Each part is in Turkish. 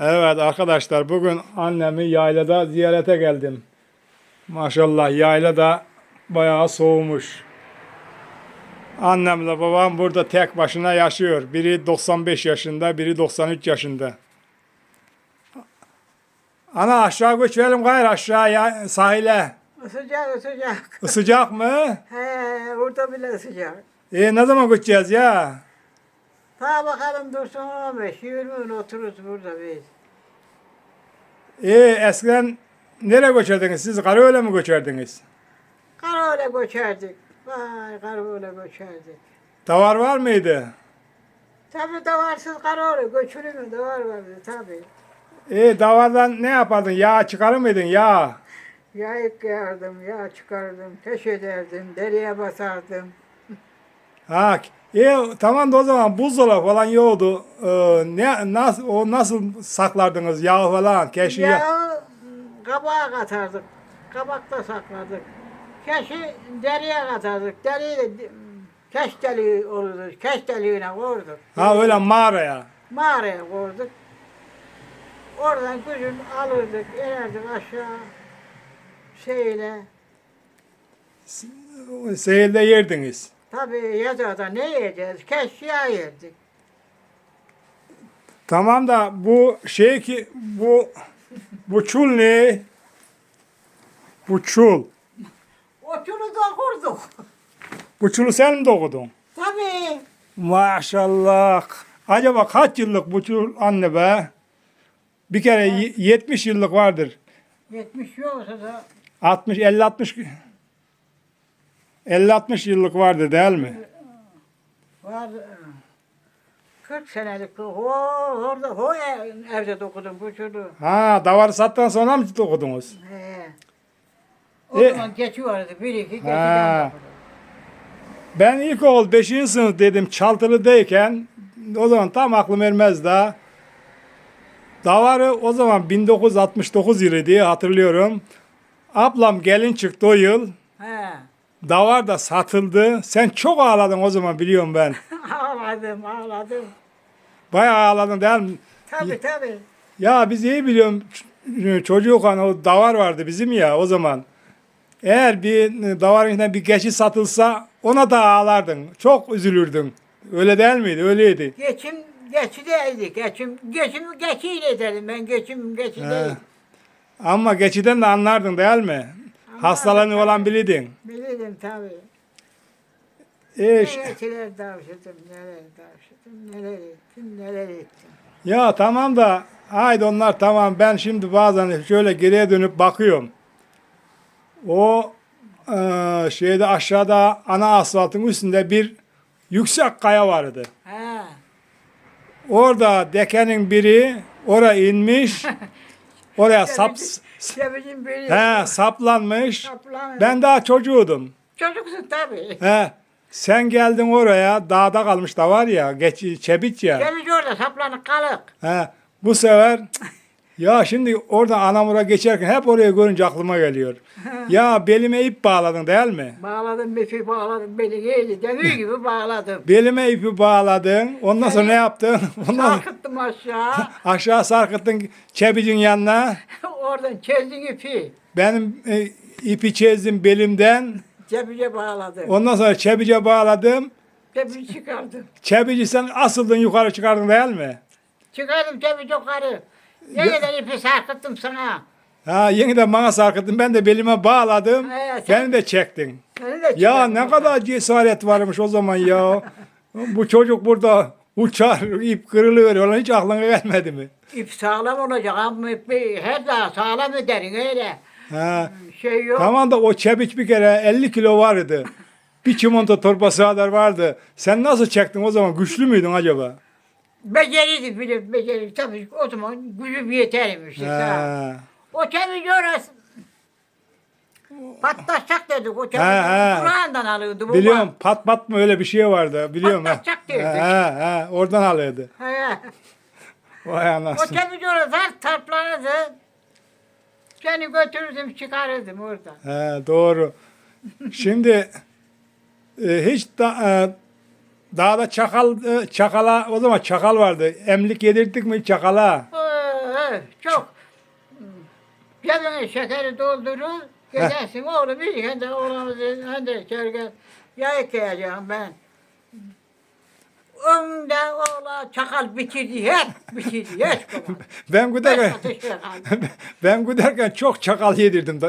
Evet arkadaşlar bugün annemi yaylada ziyarete geldim. Maşallah yaylada bayağı soğumuş. Annemle babam burada tek başına yaşıyor. Biri 95 yaşında, biri 93 yaşında. Ana aşağı göçelim gayrı aşağıya sahile. Sıcak sıcak. Isıcak mı? He, orada bile sıcak. E ne zaman göçeceğiz ya? Ta bakalım dursun 15, 20 gün otururuz burada biz. E eskiden nereye göçerdiniz? Siz Karaöyle mi göçerdiniz? Karaöyle göçerdik. Vay karaöyle göçerdik. Davar var mıydı? Tabii davarsız karaöyle göçülü mü davar vardı tabii. E davardan ne yapardın? Yağ çıkarır mıydın yağ? Yağ yıkayardım, yağ çıkardım, teş ederdim, deriye basardım. Ha, e, tamam da o zaman buzdolabı falan yoktu. Ee, ne nasıl o nasıl saklardınız yağ falan keşi ya. Yağı kabağa katardık, kabakta sakladık. Keşi deriye katardık, deriyi de keş deliği olurdu, keş deliğine koyduk. Ha öyle mağaraya. Mağaraya koyduk. Oradan gücün alırdık, inerdik aşağı şeyle. Seyirde yerdiniz. Tabii yazada ne yiyeceğiz? Keş yağ yerdik. Tamam da bu şey ki bu bu çul ne? Bu çul. Otunu dokurduk. Bu çulu sen mi dokudun? Tabii. Maşallah. Acaba kaç yıllık bu çul anne be? Bir kere y- 70 yıllık vardır. 70 yoksa da 60 50 60 50 60 yıllık vardı değil mi? var. e, 40 senelik o orada o ev- evde dokudum bu çocuğu. Ha davarı sattan sonra mı dokudunuz? He. O E- zaman geçi vardı bir iki geçiden Ha. Ben ilkokul 5. sınıf dedim Çaltılı'dayken o zaman tam aklım ermez daha. Davarı o zaman 1969 yılı diye hatırlıyorum. Ablam gelin çıktı o yıl. He. Davar da satıldı. Sen çok ağladın o zaman biliyorum ben. ağladım ağladım. Bayağı ağladın değil mi? Tabii tabii. Ya biz iyi biliyorum ç- çocukken o davar vardı bizim ya o zaman. Eğer bir davarın içinden bir geçi satılsa ona da ağlardın. Çok üzülürdün. Öyle değil miydi? Öyleydi. Geçim geçi değildi. Geçim geçim geçiyle dedim ben geçim geçi değil. Ama geçiden de anlardın değil mi? Hastalanı olan bilirdin. Bilirdim tabii. E, Ne ş- geçiler davşıdım, neler davşıdım, neler ettim, neler ettim. ya tamam da haydi onlar tamam ben şimdi bazen şöyle geriye dönüp bakıyorum. O e, şeyde aşağıda ana asfaltın üstünde bir yüksek kaya vardı. He. Orada dekenin biri oraya inmiş. Oraya sap Sebebim biri. he, saplanmış. Saplanmış. Ben daha çocuğudum. Çocuksun tabii. He. Sen geldin oraya dağda kalmış da var ya geç çebiç ya. Ceviz orada saplanık kalık. He. Bu sefer ya şimdi orada Anamur'a geçerken hep oraya görünce aklıma geliyor. ya belime ip bağladın değil mi? Bağladım bir bağladım beni iyiydi. Demir gibi bağladım. Belime ipi bağladın. Ondan sonra ne yaptın? Ondan Sarkıttım aşağı. aşağı sarkıttın çebicin yanına. Oradan çözdüm ipi. Benim e, ipi çizdim belimden. Cebice bağladım. Ondan sonra çebice bağladım. Cebici çıkardım. Çebici sen asıldın yukarı çıkardın değil mi? Çıkardım cebici yukarı. Yeniden ipi sarkıttım sana. Ha yeniden bana sarkıttın. Ben de belime bağladım. He, sen- Beni de çektin. Seni de Ya ne kadar cesaret varmış o zaman ya. Bu çocuk burada uçar, ip kırılıyor. Ona hiç aklına gelmedi mi? İp sağlam olacak ama ipi her daha sağlam ederin öyle. Ha. Şey yok. Tamam da o çebiç bir kere 50 kilo vardı. Bir çimento torbası kadar vardı. Sen nasıl çektin o zaman? Güçlü müydün acaba? Beceriydi bilir, beceriydi. Tabii o zaman gücüm yetermiş. Ha. Ha. O çevici orası. Patlatacak dedik o. Ha, ha. Kur'an'dan alıyordu bu. Biliyorum pat pat mı öyle bir şey vardı. Biliyorum. ha. Patlatacak derdik. Ha, ha, oradan alıyordu. He. Vay O anasını. çevici orası her tarplanırdı. Seni götürürdüm çıkarırdım orada. He, doğru. Şimdi e, hiç da, e, dağda çakal e, çakala o zaman çakal vardı. Emlik yedirdik mi çakala? Ee, çok. Cebine şekeri doldurur. Gidersin oğlum. Hem de oğlumuzu hem de içerken yayık yiyeceğim ben. Önde oğla çakal bitirdi hep bitirdi. Baba. Ben giderken ben giderken çok çakal yedirdim.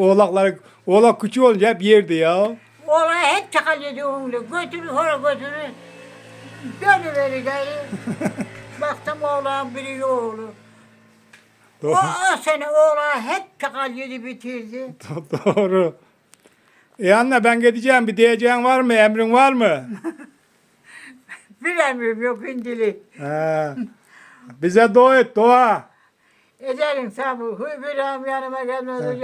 Oğlakları oğlak küçük olunca hep yerdi ya. Oğla hep çakal yedi onu. Götürür hora götürür. Dönüveri geri. Baktım oğlan biri oğlu. O, Doğru. o sene oğlan hep çakal yedi bitirdi. Doğru. E anne ben gideceğim. Bir diyeceğin var mı? Emrin var mı? Bilemiyorum yok indili. He. Bize dua et dua. Ederim tabi. Hübürem yanıma gelmez.